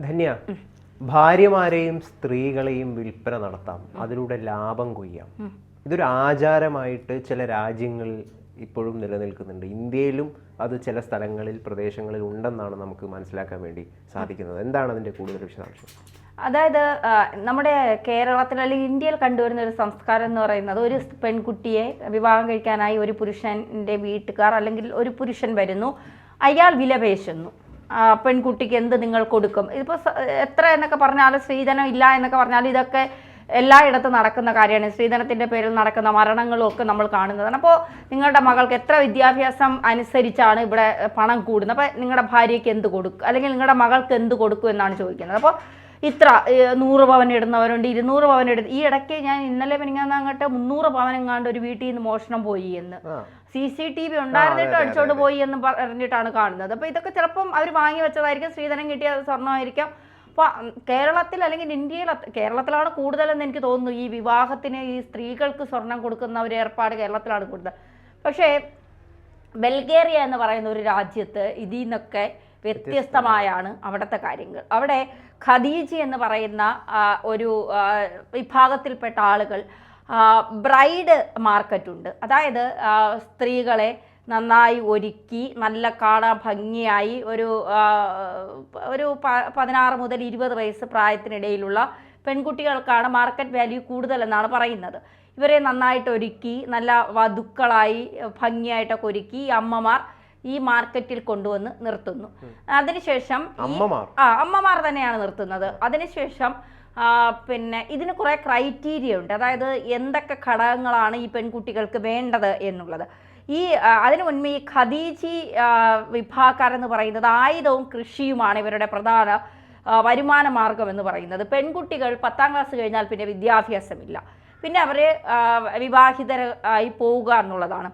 ധന്യ ഭാര്യമാരെയും സ്ത്രീകളെയും വിൽപ്പന നടത്താം. അതിലൂടെ ലാഭം കൊയ്യാം. ഇതൊരു ആചാരമായിട്ട് ചില രാജ്യങ്ങളിൽ ഇപ്പോഴും നിലനിൽക്കുന്നുണ്ട്. ഇന്ത്യയിലും അത് ചില സ്ഥലങ്ങളിൽ പ്രദേശങ്ങളിൽ ഉണ്ടെന്നാണ് നമുക്ക് മനസ്സിലാക്കാൻ വേണ്ടി സാധിക്കുന്നത്. എന്താണ് അതിന്റെ കൂടുതൽ വിശദാംശം? അതായത് നമ്മുടെ കേരളത്തിൽ അല്ലെങ്കിൽ ഇന്ത്യയിൽ കണ്ടുവരുന്ന ഒരു സംസ്കാരം എന്ന് പറയുന്നത് ഒരു പെൺകുട്ടിയെ വിവാഹം കഴിക്കാനായി ഒരു പുരുഷന്റെ വീട്ടുകാർ അല്ലെങ്കിൽ ഒരു പുരുഷൻ വരുന്നു. അയാൾ വിലപേശുന്നു. പെൺകുട്ടിക്ക് എന്ത് നിങ്ങൾ കൊടുക്കും? ഇതിപ്പോൾ എത്ര എന്നൊക്കെ പറഞ്ഞാലും സ്ത്രീധനം ഇല്ല എന്നൊക്കെ പറഞ്ഞാലും ഇതൊക്കെ എല്ലായിടത്തും നടക്കുന്ന കാര്യമാണ്. സ്ത്രീധനത്തിന്റെ പേരിൽ നടക്കുന്ന മരണങ്ങളും ഒക്കെ നമ്മൾ കാണുന്നതാണ്. അപ്പോൾ നിങ്ങളുടെ മകൾക്ക് എത്ര വിദ്യാഭ്യാസം അനുസരിച്ചാണ് ഇവിടെ പണം കൂടുന്നത്? അപ്പോൾ നിങ്ങളുടെ ഭാര്യയ്ക്ക് എന്ത് കൊടുക്കും? അല്ലെങ്കിൽ നിങ്ങളുടെ മകൾക്ക് എന്ത് കൊടുക്കും എന്നാണ് ചോദിക്കുന്നത്. അപ്പോൾ ഇത്ര നൂറ് പവൻ ഇടുന്നവരുണ്ട് ഇരുന്നൂറ് പവൻ ഇടുന്ന ഈ ഇടയ്ക്ക് ഞാൻ ഇന്നലെ മിനിങ്ങാന്ന് അങ്ങോട്ട് മുന്നൂറ് പവൻ എങ്ങാണ്ട് ഒരു വീട്ടിൽ നിന്ന് മോഷണം പോയി എന്ന്. സി സി ടി വി ഉണ്ടായിരുന്നിട്ട് അടിച്ചോണ്ട് പോയി എന്ന് പറഞ്ഞിട്ടാണ് കാണുന്നത്. അപ്പോൾ ഇതൊക്കെ ചിലപ്പം അവർ വാങ്ങി വെച്ചതായിരിക്കും സ്ത്രീധനം കിട്ടിയ സ്വർണമായിരിക്കാം. അപ്പോൾ കേരളത്തിൽ അല്ലെങ്കിൽ ഇന്ത്യയിൽ കേരളത്തിലാണ് കൂടുതലെന്ന് എനിക്ക് തോന്നുന്നു ഈ വിവാഹത്തിന് ഈ സ്ത്രീകൾക്ക് സ്വർണം കൊടുക്കുന്ന ഒരു ഏർപ്പാട് കേരളത്തിലാണ് കൂടുതൽ. പക്ഷേ ബൽഗേറിയ എന്ന് പറയുന്ന ഒരു രാജ്യത്ത് ഇതിൽ നിന്നൊക്കെ വ്യത്യസ്തമായാണ് അവിടുത്തെ കാര്യങ്ങൾ. അവിടെ ഖദീജി എന്ന് പറയുന്ന ഒരു വിഭാഗത്തിൽപ്പെട്ട ആളുകൾ ബ്രൈഡ് മാർക്കറ്റുണ്ട് അതായത് സ്ത്രീകളെ നന്നായി ഒരുക്കി നല്ല കാണാൻ ഭംഗിയായി ഒരു ഒരു പതിനാറ് മുതൽ ഇരുപത് വയസ്സ് പ്രായത്തിനിടയിലുള്ള പെൺകുട്ടികൾക്കാണ് മാർക്കറ്റ് വാല്യൂ കൂടുതലെന്നാണ് പറയുന്നത്. ഇവരെ നന്നായിട്ട് ഒരുക്കി നല്ല വധുക്കളായി ഭംഗിയായിട്ടൊക്കെ ഒരുക്കി അമ്മമാർ ഈ മാർക്കറ്റിൽ കൊണ്ടുവന്ന് നിർത്തുന്നു. അതിനുശേഷം അമ്മമാർ. ആ അമ്മമാർ തന്നെയാണ് നിർത്തുന്നത്. അതിനുശേഷം പിന്നെ ഇതിന് കുറേ ക്രൈറ്റീരിയ ഉണ്ട്. അതായത് എന്തൊക്കെ ഘടകങ്ങളാണ് ഈ പെൺകുട്ടികൾക്ക് വേണ്ടത് എന്നുള്ളത്. ഈ അതിനു മുൻപേ ഈ ഖദീജി വിഭാഗക്കാർ എന്ന് പറയുന്നത് ആയുധവും കൃഷിയുമാണ് ഇവരുടെ പ്രധാന വരുമാന മാർഗം എന്ന് പറയുന്നത്. പെൺകുട്ടികൾ പത്താം ക്ലാസ് കഴിഞ്ഞാൽ പിന്നെ വിദ്യാഭ്യാസമില്ല. പിന്നെ അവർ വിവാഹിതരായി പോവുക എന്നുള്ളതാണ്.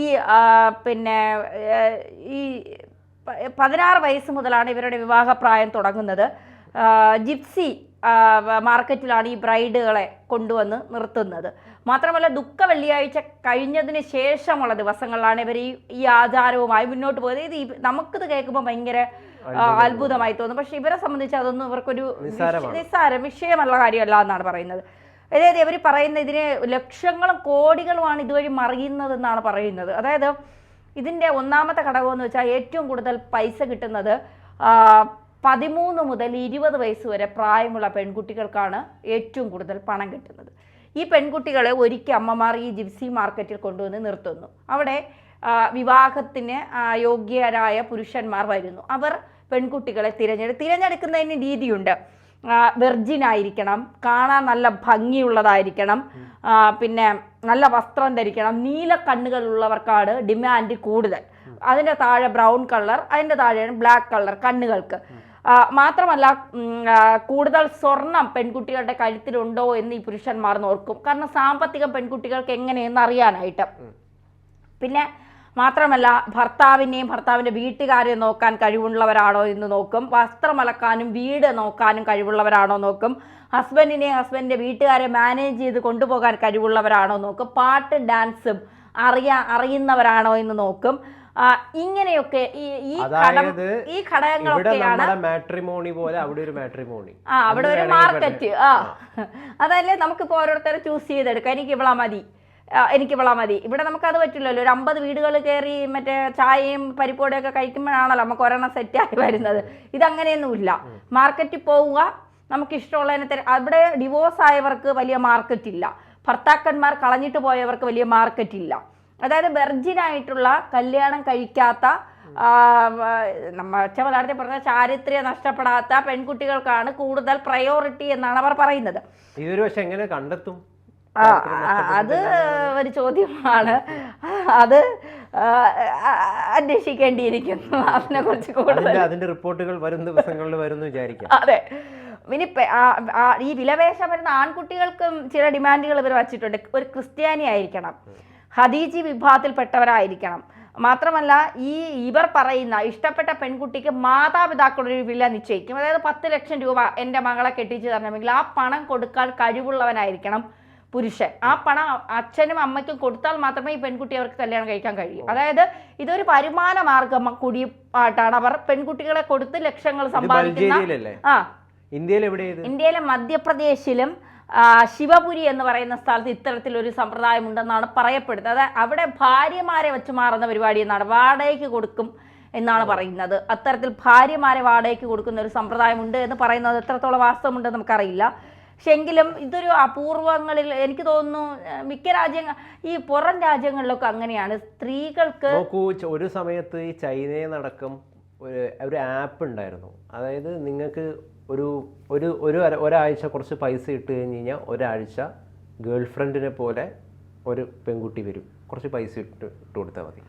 ഈ പിന്നെ ഈ പതിനാറ് വയസ്സ് മുതലാണ് ഇവരുടെ വിവാഹപ്രായം തുടങ്ങുന്നത്. ജിപ്സി മാർക്കറ്റിലാണ് ഈ ബ്രൈഡുകളെ കൊണ്ടുവന്ന് നിർത്തുന്നത്. മാത്രമല്ല ദുഃഖ വെള്ളിയാഴ്ച കഴിഞ്ഞതിന് ശേഷമുള്ള ദിവസങ്ങളിലാണ് ഇവർ ഈ ഈ ആചാരവുമായി മുന്നോട്ട് പോയത്. ഇത് നമുക്കിത് കേൾക്കുമ്പോൾ ഭയങ്കര അത്ഭുതമായി തോന്നും. പക്ഷെ ഇവരെ സംബന്ധിച്ച് അതൊന്നും ഇവർക്കൊരു. നിസ്സാരം വിഷയമല്ല കാര്യമല്ല എന്നാണ് പറയുന്നത്. അതായത് ഇവർ പറയുന്ന ഇതിന് ലക്ഷങ്ങളും കോടികളുമാണ് ഇതുവഴി മറിയുന്നതെന്നാണ് പറയുന്നത്. അതായത് ഇതിന്റെ ഒന്നാമത്തെ ഘടകം എന്ന് വെച്ചാൽ ഏറ്റവും കൂടുതൽ പൈസ കിട്ടുന്നത് പതിമൂന്ന് മുതൽ ഇരുപത് വയസ്സ് വരെ പ്രായമുള്ള പെൺകുട്ടികൾക്കാണ് ഏറ്റവും കൂടുതൽ പണം കിട്ടുന്നത്. ഈ പെൺകുട്ടികളെ ഒരിക്കൽ അമ്മമാർ ഈ ജിപ്സി മാർക്കറ്റിൽ കൊണ്ടുവന്ന് നിർത്തുന്നു. അവിടെ വിവാഹത്തിന് യോഗ്യരായ പുരുഷന്മാർ വരുന്നു. അവർ പെൺകുട്ടികളെ തിരഞ്ഞെടു തിരഞ്ഞെടുക്കുന്നതിന് രീതിയുണ്ട്. വെർജിൻ ആയിരിക്കണം. കാണാൻ നല്ല ഭംഗിയുള്ളതായിരിക്കണം. പിന്നെ നല്ല വസ്ത്രം ധരിക്കണം. നീല കണ്ണുകളുള്ളവർക്കാണ് ഡിമാൻഡ് കൂടുതൽ. അതിന്റെ താഴെ ബ്രൗൺ കളർ അതിന്റെ താഴെയാണ് ബ്ലാക്ക് കളർ കണ്ണുകൾക്ക്. മാത്രമല്ല കൂടുതൽ സ്വർണം പെൺകുട്ടികളുടെ കഴുത്തിലുണ്ടോ എന്ന് ഈ പുരുഷന്മാർ നോക്കും. കാരണം സാമ്പത്തികം പെൺകുട്ടികൾക്ക് എങ്ങനെയെന്ന് അറിയാനായിട്ട്. പിന്നെ മാത്രമല്ല ഭർത്താവിനെയും ഭർത്താവിന്റെ വീട്ടുകാരെയും നോക്കാൻ കഴിവുള്ളവരാണോ എന്ന് നോക്കും. വസ്ത്രമലക്കാനും വീട് നോക്കാനും കഴിവുള്ളവരാണോ നോക്കും. ഹസ്ബൻഡിനെ ഹസ്ബൻഡിന്റെ വീട്ടുകാരെ മാനേജ് ചെയ്ത് കൊണ്ടുപോകാൻ കഴിവുള്ളവരാണോ നോക്കും. പാട്ട് ഡാൻസും അറിയാ അറിയുന്നവരാണോ എന്ന് നോക്കും. ഇങ്ങനെയൊക്കെ ഈ ഈ ഈ ഘടകങ്ങളൊക്കെയാണ് മാട്രിമോണി പോലെ അവിടെ ഒരു മാട്രിമോണി. ആ അവിടെ ഒരു മാർക്കറ്റ്. ആ അതല്ലേ നമുക്കിപ്പോ ഓരോരുത്തരെ ചൂസ് ചെയ്തെടുക്കാം. എനിക്ക് ഇവളാ മതി. എനിക്ക് ഇവളാ മതി. ഇവിടെ നമുക്കത് പറ്റില്ലല്ലോ. ഒരു അമ്പത് വീടുകൾ കയറി മറ്റേ ചായയും പരിപ്പോടെയൊക്കെ കഴിക്കുമ്പോഴാണല്ലോ നമുക്ക് ഒരെണ്ണം സെറ്റായി വരുന്നത്. ഇതങ്ങനെയൊന്നുമില്ല. മാർക്കറ്റിൽ പോവുക നമുക്ക് ഇഷ്ടമുള്ളതിനെ തര അവിടെ ഡിവോഴ്സ് ആയവർക്ക് വലിയ മാർക്കറ്റ് ഇല്ല. ഭർത്താക്കന്മാർ കളഞ്ഞിട്ട് പോയവർക്ക് വലിയ മാർക്കറ്റ് ഇല്ല. അതായത് വെർജിനായിട്ടുള്ള കല്യാണം കഴിക്കാത്ത നമ്മൾ മലയാളത്തിൽ പറഞ്ഞ ചാരിത്ര്യം നഷ്ടപ്പെടാത്ത പെൺകുട്ടികൾക്കാണ് കൂടുതൽ പ്രയോറിറ്റി എന്നാണ് അവർ പറയുന്നത്. ഇതൊരു പക്ഷെ എങ്ങനെ കണ്ടെത്തും? അത് ഒരു ചോദ്യമാണ്. അത് അന്വേഷിക്കേണ്ടിയിരിക്കുന്നു അതിനെ കുറിച്ച് കൂടുതൽ. അതിന്റെ റിപ്പോർട്ടുകൾ വരും ദിവസങ്ങളിൽ വരുന്നു വിചാരിക്കാം. അതെ. ഇനി ഈ വിലവേഷം വരുന്ന ആൺകുട്ടികൾക്കും ചില ഡിമാൻഡുകൾ ഇവർ വച്ചിട്ടുണ്ട്. ഒരു ക്രിസ്ത്യാനി ആയിരിക്കണം. ഹദീജി വിഭാഗത്തിൽപ്പെട്ടവരായിരിക്കണം. മാത്രമല്ല ഈ ഇവർ പറയുന്ന ഇഷ്ടപ്പെട്ട പെൺകുട്ടിക്ക് മാതാപിതാക്കളുടെ ഒരു വില നിശ്ചയിക്കും. അതായത് പത്ത് ലക്ഷം രൂപ എന്റെ മകളെ കെട്ടിച്ച് തരണമെങ്കിൽ ആ പണം കൊടുക്കാൻ കഴിവുള്ളവനായിരിക്കണം. പുരുഷൻ. ആ പണം അച്ഛനും അമ്മയ്ക്കും കൊടുത്താൽ മാത്രമേ ഈ പെൺകുട്ടി അവർക്ക് കല്യാണം കഴിക്കാൻ കഴിയൂ. അതായത് ഇതൊരു വരുമാന മാർഗം കൂടിയായിട്ടാണ് അവർ പെൺകുട്ടികളെ കൊടുത്ത് ലക്ഷങ്ങൾ സമ്പാദിക്കുന്ന ആ. ഇന്ത്യയിൽ ഇന്ത്യയിലെ മധ്യപ്രദേശിലും ശിവപുരി എന്ന് പറയുന്ന സ്ഥലത്ത് ഇത്തരത്തിലൊരു സമ്പ്രദായമുണ്ടെന്നാണ് പറയപ്പെടുന്നത്. അതായത് അവിടെ ഭാര്യമാരെ വെച്ച് മാറുന്ന പരിപാടി എന്നാണ് വാടകയ്ക്ക് കൊടുക്കും എന്നാണ് പറയുന്നത്. അത്തരത്തിൽ ഭാര്യമാരെ വാടകയ്ക്ക് കൊടുക്കുന്ന ഒരു സമ്പ്രദായമുണ്ട് എന്ന് പറയുന്നത് എത്രത്തോളം വാസ്തവമുണ്ടെന്ന് നമുക്കറിയില്ല. പക്ഷെ എങ്കിലും ഇതൊരു അപൂർവങ്ങളിൽ എനിക്ക് തോന്നുന്നു മിക്ക രാജ്യങ്ങൾ ഈ പുറം രാജ്യങ്ങളിലൊക്കെ അങ്ങനെയാണ്. സ്ത്രീകൾക്ക് ഒരു സമയത്ത് ഈ ചൈനയിലടക്കം ഒരു ഒരു ആപ്പ് ഉണ്ടായിരുന്നു. അതായത് നിങ്ങൾക്ക് ഒരു ഒരു ഒരു ഒരാഴ്ച കുറച്ച് പൈസ ഇട്ട് കഴിഞ്ഞ് കഴിഞ്ഞാൽ ഒരാഴ്ച ഗേൾ ഫ്രണ്ടിനെ പോലെ ഒരു പെൺകുട്ടി വരും. കുറച്ച് പൈസ ഇട്ട് ഇട്ട് കൊടുത്താൽ മതി.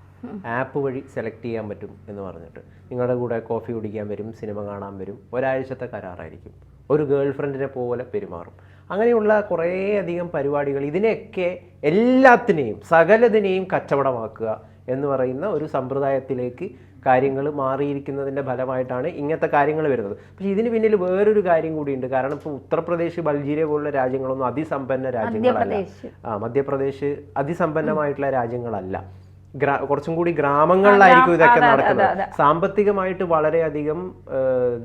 ആപ്പ് വഴി സെലക്ട് ചെയ്യാൻ പറ്റും എന്ന് പറഞ്ഞിട്ട്. നിങ്ങളുടെ കൂടെ കോഫി കുടിക്കാൻ വരും സിനിമ കാണാൻ വരും. ഒരാഴ്ചത്തെ കരാറായിരിക്കും. ഒരു ഗേൾ ഫ്രണ്ടിനെ പോലെ പെരുമാറും. അങ്ങനെയുള്ള കുറേയധികം പരിപാടികൾ ഇതിനെയൊക്കെ എല്ലാത്തിനെയും സകലതിനെയും കച്ചവടമാക്കുക എന്ന് പറയുന്ന ഒരു സമ്പ്രദായത്തിലേക്ക് കാര്യങ്ങൾ മാറിയിരിക്കുന്നതിന്റെ ഫലമായിട്ടാണ് ഇങ്ങനത്തെ കാര്യങ്ങൾ വരുന്നത്. പക്ഷേ ഇതിന് പിന്നിൽ വേറൊരു കാര്യം കൂടിയുണ്ട്. കാരണം ഇപ്പോൾ ഉത്തർപ്രദേശ് ബൾജീരിയ പോലുള്ള രാജ്യങ്ങളൊന്നും അതിസമ്പന്ന രാജ്യങ്ങളല്ല. ആ മധ്യപ്രദേശ് അതിസമ്പന്നമായിട്ടുള്ള രാജ്യങ്ങളല്ല. ഗ്രാ കുറച്ചും കൂടി ഗ്രാമങ്ങളിലായിരിക്കും ഇതൊക്കെ നടക്കുന്നത്. സാമ്പത്തികമായിട്ട് വളരെയധികം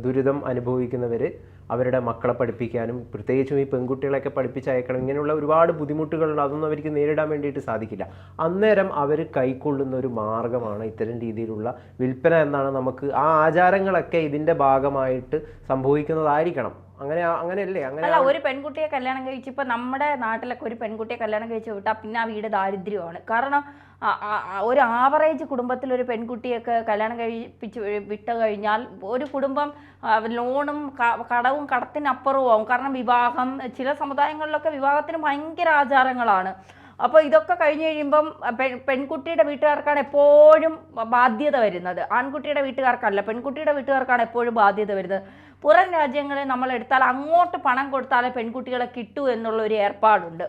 ദുരിതം അനുഭവിക്കുന്നവര് അവരുടെ മക്കളെ പഠിപ്പിക്കാനും പ്രത്യേകിച്ചും ഈ പെൺകുട്ടികളെയൊക്കെ പഠിപ്പിച്ചയക്കണം ഇങ്ങനെയുള്ള ഒരുപാട് ബുദ്ധിമുട്ടുകളുണ്ട്. അതൊന്നും അവർക്ക് നേരിടാൻ വേണ്ടിയിട്ട് സാധിക്കില്ല. അന്നേരം അവർ കൈക്കൊള്ളുന്ന ഒരു മാർഗമാണ് ഇത്തരം രീതിയിലുള്ള വിൽപ്പന എന്നാണ് നമുക്ക് ആ ആചാരങ്ങളൊക്കെ ഇതിന്റെ ഭാഗമായിട്ട് സംഭവിക്കുന്നതായിരിക്കണം. അങ്ങനെ അങ്ങനെയല്ലേ അങ്ങനെ അല്ല ഒരു പെൺകുട്ടിയെ കല്യാണം കഴിച്ച് ഇപ്പൊ നമ്മുടെ നാട്ടിലൊക്കെ ഒരു പെൺകുട്ടിയെ കല്യാണം കഴിച്ച് വിട്ടാൽ പിന്നെ ആ വീട് ദാരിദ്ര്യമാണ്. കാരണം ഒരു ആവറേജ് കുടുംബത്തിൽ ഒരു പെൺകുട്ടിയൊക്കെ കല്യാണം കഴിപ്പിച്ച് വിട്ട് കഴിഞ്ഞാൽ ഒരു കുടുംബം ലോണും കടവും കടത്തിനപ്പുറവും ആവും. കാരണം വിവാഹം ചില സമുദായങ്ങളിലൊക്കെ വിവാഹത്തിന് ഭയങ്കര ആചാരങ്ങളാണ്. അപ്പോൾ ഇതൊക്കെ കഴിഞ്ഞ് കഴിയുമ്പം പെൺ പെൺകുട്ടിയുടെ വീട്ടുകാർക്കാണ് എപ്പോഴും ബാധ്യത വരുന്നത്. ആൺകുട്ടിയുടെ വീട്ടുകാർക്കല്ല പെൺകുട്ടിയുടെ വീട്ടുകാർക്കാണ് എപ്പോഴും ബാധ്യത വരുന്നത്. പുറം രാജ്യങ്ങളിൽ നമ്മൾ എടുത്താൽ അങ്ങോട്ട് പണം കൊടുത്താലേ പെൺകുട്ടികളെ കിട്ടൂ എന്നുള്ള ഒരു ഏർപ്പാടുണ്ട്.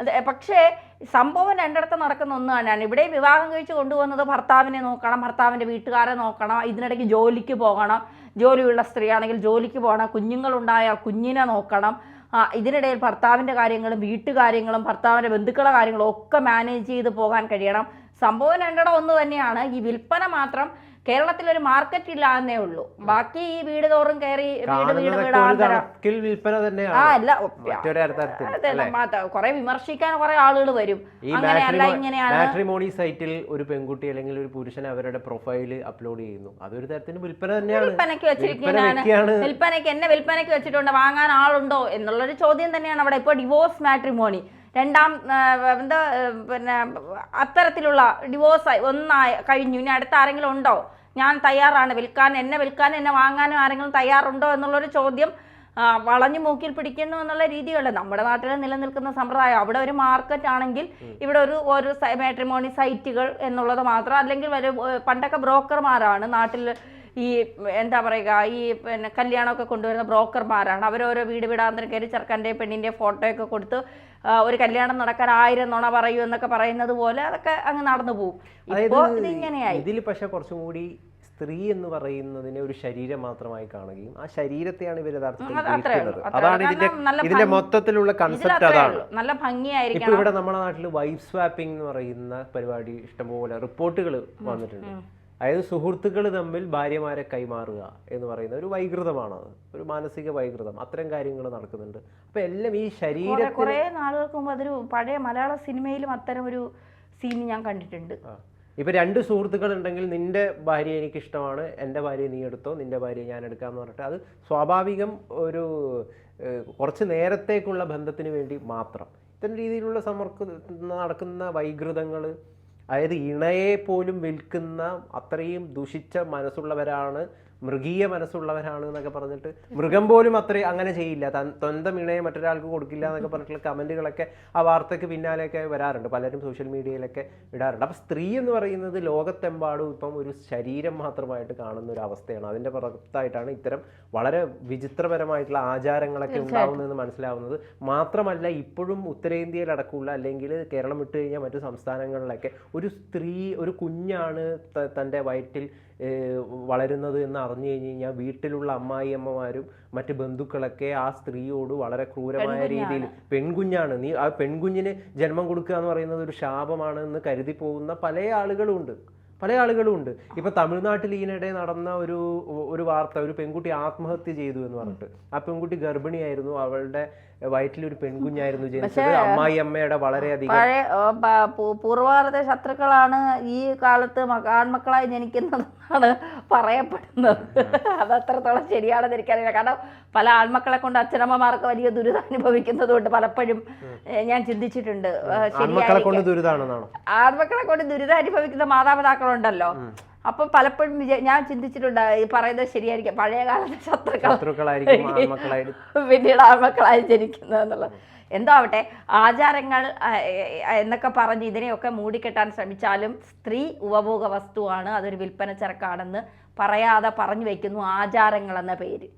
അത് പക്ഷേ സംഭവം രണ്ടിടത്ത് നടക്കുന്ന ഒന്ന് തന്നെയാണ് ഇവിടെ വിവാഹം കഴിച്ച് കൊണ്ടുപോകുന്നത് ഭർത്താവിനെ നോക്കണം ഭർത്താവിന്റെ വീട്ടുകാരെ നോക്കണം ഇതിനിടയ്ക്ക് ജോലിക്ക് പോകണം. ജോലിയുള്ള സ്ത്രീയാണെങ്കിൽ ജോലിക്ക് പോകണം കുഞ്ഞുങ്ങളുണ്ടായാൽ കുഞ്ഞിനെ നോക്കണം. ഇതിനിടയിൽ ഭർത്താവിന്റെ കാര്യങ്ങളും വീട്ടുകാര്യങ്ങളും ഭർത്താവിന്റെ ബന്ധുക്കളെ കാര്യങ്ങളും ഒക്കെ മാനേജ് ചെയ്ത് പോകാൻ കഴിയണം. സംഭവം രണ്ടിടം ഒന്ന് തന്നെയാണ്. ഈ വിൽപ്പന മാത്രം കേരളത്തിലൊരു മാർക്കറ്റ് ഇല്ല എന്നേ ഉള്ളൂ ബാക്കി ഈ വീട് തോറും കയറി വീട് വീട് വീട് ഒരു ആ അല്ല കുറെ വിമർശിക്കാൻ കുറെ ആളുകൾ വരും. അങ്ങനെയല്ല ഇങ്ങനെയാണ്. മാട്രിമോണി സൈറ്റിൽ ഒരു പെൺകുട്ടി അല്ലെങ്കിൽ ഒരു പുരുഷൻ അവരുടെ പ്രൊഫൈൽ അപ്ലോഡ് ചെയ്യുന്നു. അതൊരു തരത്തിന് വിൽപ്പന തന്നെയാണ്. വിൽപ്പനയ്ക്ക് വെച്ചിരിക്കുന്ന വെച്ചിരിക്കുന്നതാണ് വിൽപ്പനയ്ക്ക് എന്നെ വിൽപ്പനയ്ക്ക് വെച്ചിട്ടുണ്ട് വാങ്ങാൻ ആളുണ്ടോ എന്നുള്ളൊരു ചോദ്യം തന്നെയാണ് അവിടെ. ഇപ്പോൾ ഡിവോഴ്സ് മാട്രിമോണി രണ്ടാം എന്താ പിന്നെ അത്തരത്തിലുള്ള ഡിവോഴ്സ് ഒന്നായി കഴിഞ്ഞു. ഇനി അടുത്ത ആരെങ്കിലും ഉണ്ടോ? ഞാൻ തയ്യാറാണ്. വിൽക്കാൻ എന്നെ വിൽക്കാൻ എന്നെ വാങ്ങാനും ആരെങ്കിലും തയ്യാറുണ്ടോ എന്നുള്ളൊരു ചോദ്യം വളഞ്ഞു മൂക്കിൽ പിടിക്കുന്നു എന്നുള്ള രീതിയല്ല. നമ്മുടെ നാട്ടിൽ നിലനിൽക്കുന്ന സമ്പ്രദായം. അവിടെ ഒരു മാർക്കറ്റ് ആണെങ്കിൽ ഇവിടെ ഒരു ഒരു മാട്രിമോണി സൈറ്റുകൾ എന്നുള്ളത് മാത്രം. അല്ലെങ്കിൽ പണ്ടൊക്കെ ബ്രോക്കർമാരാണ് നാട്ടിൽ ഈ എന്താ പറയുക ഈ പിന്നെ കല്യാണമൊക്കെ കൊണ്ടുവരുന്ന ബ്രോക്കർമാരാണ്. അവരോരോ വീട് വീടാന്തരം കയറി ചെറുക്കന്റെ പെണ്ണിന്റെ ഫോട്ടോയൊക്കെ കൊടുത്ത് ഒരു കല്യാണം നടക്കാൻ ആയിരം നുണ പറയൂ എന്നൊക്കെ പറയുന്നത് പോലെ അതൊക്കെ അങ്ങ് നടന്നു പോകും ഇപ്പോൾ ഇതിൽ പക്ഷെ കുറച്ചും കൂടി സ്ത്രീ എന്ന് പറയുന്നതിനെ ഒരു ശരീരം മാത്രമായി കാണുകയും ആ ശരീരത്തെയാണ് ഇവർ യഥാർത്ഥത്തിൽ അതാണ് ഇതിന്റെ ഇതിന്റെ മൊത്തത്തിലുള്ള കൺസെപ്റ്റ് അതാണ്. നല്ല നല്ല ഇപ്പൊ ഇവിടെ നമ്മുടെ നാട്ടിൽ വൈഫ് സ്വാപ്പിംഗ് എന്ന് പറയുന്ന പരിപാടി ഇഷ്ടംപോലെ റിപ്പോർട്ടുകൾ വന്നിട്ടുണ്ട്. അതായത് സുഹൃത്തുക്കൾ തമ്മിൽ ഭാര്യമാരെ കൈമാറുക എന്ന് പറയുന്ന ഒരു വൈകൃതമാണത് ഒരു മാനസിക വൈകൃതം. അത്തരം കാര്യങ്ങൾ നടക്കുന്നുണ്ട്. അപ്പൊ എല്ലാം ഈ ശരീരത്തിന് കുറേ നാളുകൾക്ക് മുമ്പ് അതൊരു പഴയ മലയാള സിനിമയിലും അത്തരം ഒരു സീൻ ഞാൻ കണ്ടിട്ടുണ്ട്. ഇപ്പൊ രണ്ട് സുഹൃത്തുക്കൾ ഉണ്ടെങ്കിൽ നിന്റെ ഭാര്യ എനിക്ക് ഇഷ്ടമാണ് എന്റെ ഭാര്യ നീ എടുത്തോ നിന്റെ ഭാര്യ ഞാൻ എടുക്കാന്ന് പറഞ്ഞിട്ട് അത് സ്വാഭാവികം ഒരു കുറച്ച് നേരത്തേക്കുള്ള ബന്ധത്തിന് വേണ്ടി മാത്രം. ഇത്തരം രീതിയിലുള്ള സമർക്ക് നടക്കുന്ന വൈകൃതങ്ങൾ അതായത് ഇണയെ പോലും വിൽക്കുന്ന അത്രയും ദുഷിച്ച മനസ്സുള്ളവരാണ് മൃഗീയ മനസ്സുള്ളവരാണ് എന്നൊക്കെ പറഞ്ഞിട്ട് മൃഗം പോലും അത്രേ അങ്ങനെ ചെയ്യില്ല. തൻ സ്വന്തം ഇണയെ മറ്റൊരാൾക്ക് കൊടുക്കില്ല എന്നൊക്കെ പറഞ്ഞിട്ടുള്ള കമന്റുകളൊക്കെ ആ വാർത്തയ്ക്ക് പിന്നാലെയൊക്കെ വരാറുണ്ട്. പലരും സോഷ്യൽ മീഡിയയിലൊക്കെ ഇടാറുണ്ട്. അപ്പം സ്ത്രീ എന്ന് പറയുന്നത് ലോകത്തെമ്പാടും ഇപ്പം ഒരു ശരീരം മാത്രമായിട്ട് കാണുന്ന ഒരു അവസ്ഥയാണ്. അതിന്റെ പുറത്തായിട്ടാണ് ഇത്തരം വളരെ വിചിത്രപരമായിട്ടുള്ള ആചാരങ്ങളൊക്കെ ഉണ്ടാവുന്നതെന്ന് മനസ്സിലാവുന്നത്. മാത്രമല്ല ഇപ്പോഴും ഉത്തരേന്ത്യയിലടക്കമുള്ള അല്ലെങ്കിൽ കേരളം വിട്ട് കഴിഞ്ഞാൽ മറ്റു സംസ്ഥാനങ്ങളിലൊക്കെ ഒരു സ്ത്രീ ഒരു കുഞ്ഞാണ് തന്റെ വയറ്റിൽ വളരുന്നത് എന്ന് അറിഞ്ഞു കഴിഞ്ഞു കഴിഞ്ഞാൽ വീട്ടിലുള്ള അമ്മായിയമ്മമാരും മറ്റ് ബന്ധുക്കളൊക്കെ ആ സ്ത്രീയോട് വളരെ ക്രൂരമായ രീതിയിൽ പെൺകുഞ്ഞാണ്. നീ ആ പെൺകുഞ്ഞിന് ജന്മം കൊടുക്കുക എന്ന് പറയുന്നത് ഒരു ശാപമാണ് എന്ന് കരുതി പോകുന്ന പല ആളുകളും ഉണ്ട് പല ആളുകളും ഉണ്ട് ഇപ്പൊ തമിഴ്നാട്ടിൽ ഈയിടെ നടന്ന ഒരു ഒരു വാർത്ത ഒരു പെൺകുട്ടി ആത്മഹത്യ ചെയ്തു എന്ന് പറഞ്ഞിട്ട്. ആ പെൺകുട്ടി ഗർഭിണിയായിരുന്നു. അവളുടെ വയറ്റിൽ ഒരു പെൺകുഞ്ഞായിരുന്നു ജനിച്ചത്. അമ്മായി അമ്മയുടെ വളരെയധികം പഴയ പൂർവകാലത്തെ ശത്രുക്കളാണ് ഈ കാലത്ത് മക- ആൺമക്കളായി ജനിക്കുന്നതെന്നാണ് പറയപ്പെടുന്നത്. അത് അത്രത്തോളം ശരിയാണെന്ന് എനിക്കറിയില്ല. കാരണം പല ആൺമക്കളെ കൊണ്ട് അച്ഛനമ്മമാർക്ക് വലിയ ദുരിതം അനുഭവിക്കുന്നത് കൊണ്ട് പലപ്പോഴും ഞാൻ ചിന്തിച്ചിട്ടുണ്ട്. ആൺമക്കളെ കൊണ്ട് ദുരിതം അനുഭവിക്കുന്ന മാതാപിതാക്കളുണ്ടല്ലോ അപ്പൊ പലപ്പോഴും ഞാൻ ചിന്തിച്ചിട്ടുണ്ട് ഈ പറയുന്നത് ശരിയായിരിക്കും. പഴയ കാലത്തെ ശത്രുക്കൾ ശത്രുക്കളായിരിക്കും പിന്നീട് ആൺമക്കളായി ജനിക്കുന്നത് എന്നുള്ളത്. എന്തോ ആവട്ടെ ആചാരങ്ങൾ എന്നൊക്കെ പറഞ്ഞ് ഇതിനെയൊക്കെ മൂടിക്കെട്ടാൻ ശ്രമിച്ചാലും സ്ത്രീ ഉപഭോഗ വസ്തുവാണ് അതൊരു വിൽപ്പന ചരക്കാണെന്ന് പറയാതെ പറഞ്ഞു വയ്ക്കുന്നു ആചാരങ്ങൾ എന്ന പേര്.